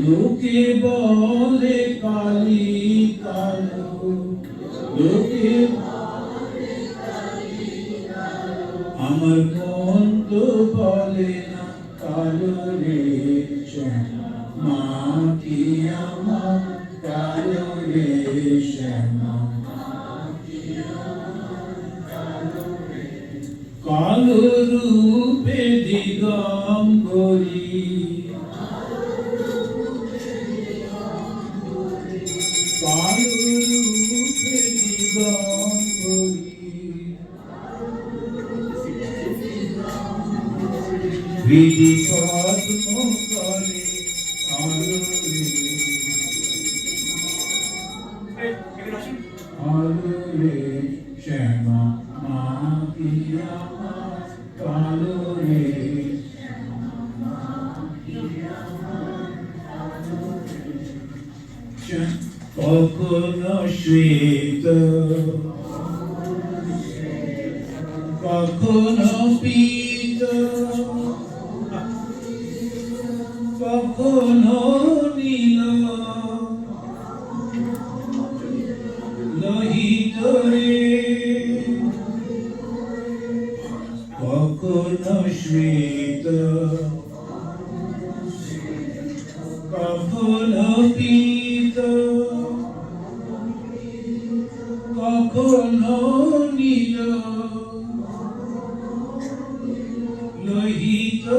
লোকে বলে কালি কালো। লোকে আমার মন তো বলে না কালো রে মা কি আমার বিধি পদ্ম করে আলো রে আলো রে কখনো শ্বেত কখনো পীত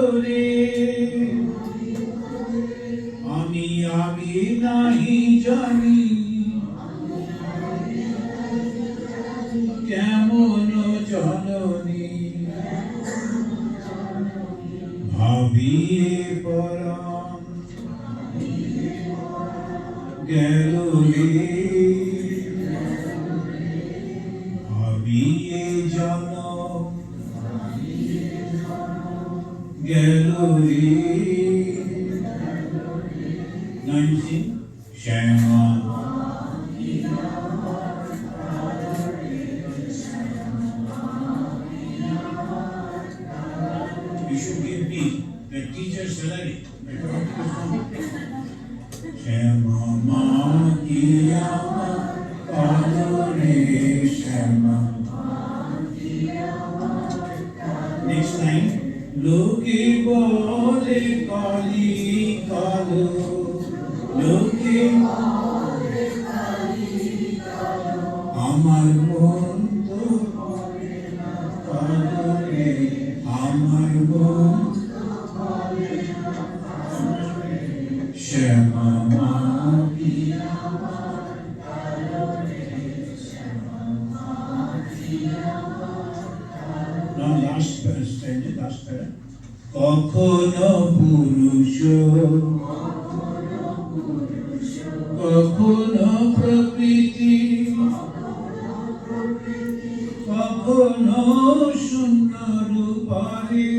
লোহিত রে আমি নাহি জানি কেমন জননী। ভাবিয়ে পরাণ গেল গেল রে nineteen Shyama You should give me the teacher's salary. Shyama মা কি আমার কালো লোকে বলে কালি কালো। লোকে আমার মন তো কালো রে আমার মন শ্যামা stanza, last verse. কখনো পুরুষ কখনো প্রকৃতি কখনো শূন্য রূপারে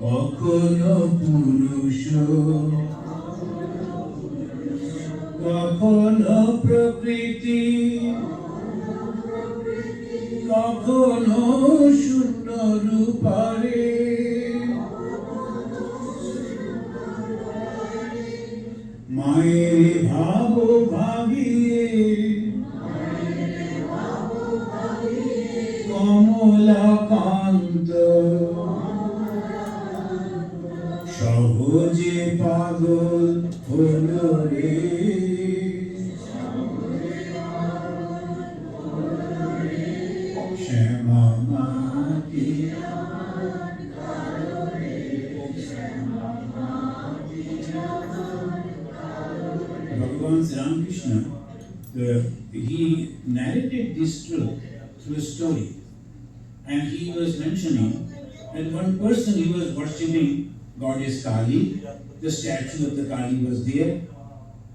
কখনো পুরুষ কখনো প্রকৃতি কখনো শূন্য রূপারে। মায়ের ভাব ভাবিয়ে কমলাকান্ত। সহজে পাগল হলো রে। Bhagavan Ramakrishna, the, he narrated this truth through a story. And he was mentioning that one person he was worshipping goddess Kali, the statue of the Kali was there,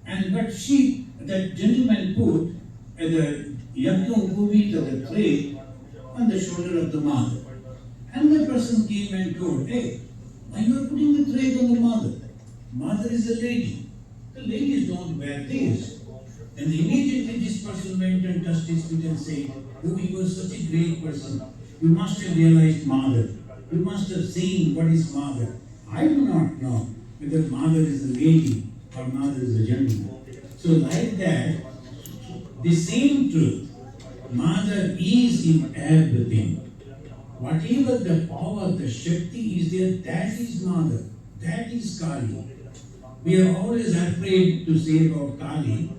and but she, that gentleman put uh, the yajna upavit of the clay on the shoulder of the mother. Another person came and told, hey, Why you are putting the thread on the mother? Mother is a lady. The ladies don't wear this. And immediately this person went and touched his feet and said, Oh, you were such a great person. You must have realized mother. You must have seen what is mother. I do not know whether mother is a lady or mother is a gentleman. So like that, the same truth, mother is in everything. Whatever the power, the Shakti is there, that is mother. That is Kali. We are always afraid to say about Kali